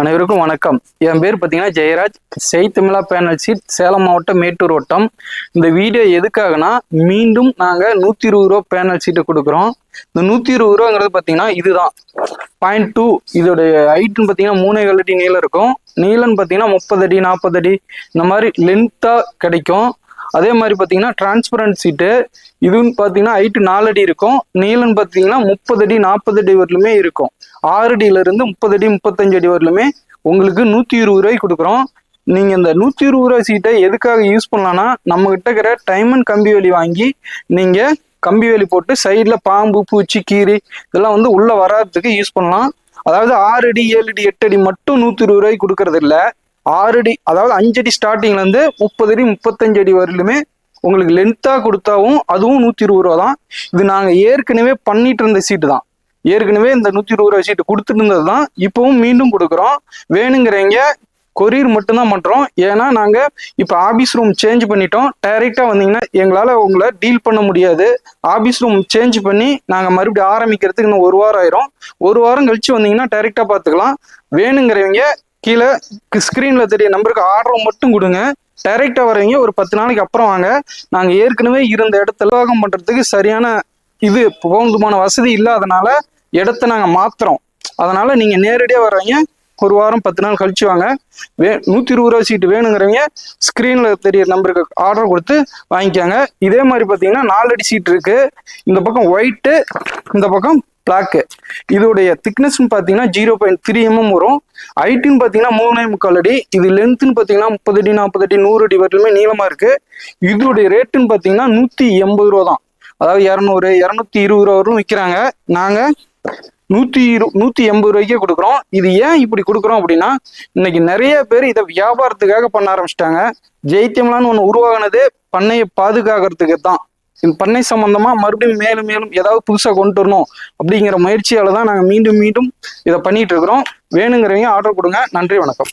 அனைவருக்கும் வணக்கம். என் பேர் பார்த்தீங்கன்னா ஜெயராஜ். செய்தமிழா பேனல் சீட் சேலம் மாவட்டம் மேட்டூர் வட்டம். இந்த வீடியோ எதுக்காகனா மீண்டும் நாங்கள் நூற்றி இருபது ரூபா பேனல் சீட்டை கொடுக்குறோம். இந்த நூற்றி இருபது ரூபாங்கிறது பார்த்தீங்கன்னா இதுதான். பாயிண்ட் டூ இதோடைய ஹைட்டுன்னு பார்த்தீங்கன்னா மூணே அடி நீளம் இருக்கும். நீளம்னு பார்த்தீங்கன்னா முப்பது அடி நாற்பது அடி. இந்த மாதிரி லென்த்தாக கிடைக்கும். அதே மாதிரி பார்த்தீங்கன்னா டிரான்ஸ்பரண்ட் சீட்டு இதுன்னு பார்த்தீங்கன்னா ஹைட்டு நாலு அடி இருக்கும். நீளம்னு பார்த்தீங்கன்னா முப்பது அடி நாற்பது அடி வரலுமே இருக்கும். ஆறு அடியிலிருந்து முப்பது அடி முப்பத்தஞ்சு அடி வரலுமே உங்களுக்கு நூற்றி இருபது ரூபாய்க்கு கொடுக்குறோம். நீங்கள் இந்த நூற்றி இருபது ரூபாய் சீட்டை எதுக்காக யூஸ் பண்ணலான்னா நம்மக்கிட்ட இருக்கிற டைமண்ட் கம்பி வேலி வாங்கி நீங்கள் கம்பி வேலி போட்டு சைடில் பாம்பு பூச்சி கீரி இதெல்லாம் வந்து உள்ளே வராததுக்கு யூஸ் பண்ணலாம். அதாவது ஆறு அடி ஏழு அடி எட்டு அடி மட்டும் நூற்றி இருபது ரூபாய்க்கு கொடுக்கறது இல்லை ஆறு அடி அதாவது அஞ்சு அடி ஸ்டார்டிங்லேருந்து முப்பது அடி முப்பத்தஞ்சு அடி வரையிலுமே உங்களுக்கு லென்த்தாக கொடுத்தாவும் அதுவும் நூற்றி இருபது ரூபா தான். இது நாங்கள் ஏற்கனவே பண்ணிட்டு இருந்த சீட்டு தான். ஏற்கனவே இந்த நூற்றி இருபது ரூபா சீட்டு கொடுத்துட்டு இருந்தது தான். இப்போவும் மீண்டும் கொடுக்குறோம். வேணுங்கிறவங்க கொரியர் மட்டும்தான் பண்ணுறோம் ஏன்னா நாங்கள் இப்போ ஆஃபீஸ் ரூம் சேஞ்ச் பண்ணிட்டோம். டைரெக்டாக வந்தீங்கன்னா எங்களால் உங்களை டீல் பண்ண முடியாது. ஆஃபீஸ் ரூம் சேஞ்ச் பண்ணி நாங்கள் மறுபடியும் ஆரம்பிக்கிறதுக்கு இன்னும் ஒரு வாரம் ஆயிரும். ஒரு வாரம் கழிச்சு வந்தீங்கன்னா டைரெக்டாக பார்த்துக்கலாம். வேணுங்கிறவங்க கீழே ஸ்க்ரீனில் தெரிய நம்பருக்கு ஆர்டர் மட்டும் கொடுங்க. டைரெக்டாக வரவங்க ஒரு பத்து நாளைக்கு அப்புறம் வாங்க. நாங்கள் ஏற்கனவே இருந்த இடத்துல நிர்வாகம் பண்ணுறதுக்கு சரியான இது போதுமான வசதி இல்லாதனால இடத்த நாங்கள் மாத்துறோம். அதனால் நீங்கள் நேரடியாக வர்றவங்க ஒரு வாரம் பத்து நாள் கழிச்சு வாங்க. வே நூற்றி இருபது ரூபா சீட்டு வேணுங்கிறவங்க ஸ்க்ரீனில் தெரியிற நம்பருக்கு ஆர்டர் கொடுத்து வாங்கிக்கோங்க. இதே மாதிரி பார்த்தீங்கன்னா நாலடி சீட் இருக்குது இந்த பக்கம் ஒயிட்டு இந்த பக்கம் பிளாக்கு இதோடைய திக்னஸ்னு பார்த்தீங்கன்னா ஜீரோ பாயிண்ட் த்ரீ எம்எம் வரும். ஹைட்டுன்னு பார்த்தீங்கன்னா மூணே முக்கால் அடி. இது லென்த்துன்னு பார்த்தீங்கன்னா முப்பது அடி நாற்பது அடி நூறு அடி வரலுமே நீளமாக இருக்கு. இதோடைய ரேட்டுன்னு பார்த்தீங்கன்னா நூற்றி எண்பது ரூபா தான். அதாவது இரநூறு இரநூத்தி இருபது ரூபா வரும் விற்கிறாங்க நாங்கள் நூற்றி இரு நூற்றி எண்பது ரூபாய்க்கே கொடுக்குறோம். இது ஏன் இப்படி கொடுக்குறோம் அப்படின்னா இன்னைக்கு நிறைய பேர் இதை வியாபாரத்துக்காக பண்ண ஆரம்பிச்சிட்டாங்க. ஜெயித்தியம்லான்னு ஒன்று உருவாகினது பண்ணையை பாதுகாக்கிறதுக்கு தான். பண்ணை சம்பந்தமா மறுபடியும் மேலும் மேலும் ஏதாவது புதுசாக கொண்டு வரணும் அப்படிங்கிற முயற்சியால தான் நாங்கள் மீண்டும் மீண்டும் இதை பண்ணிட்டு இருக்கிறோம். வேணுங்கிறவங்க ஆர்டர் கொடுங்க. நன்றி வணக்கம்.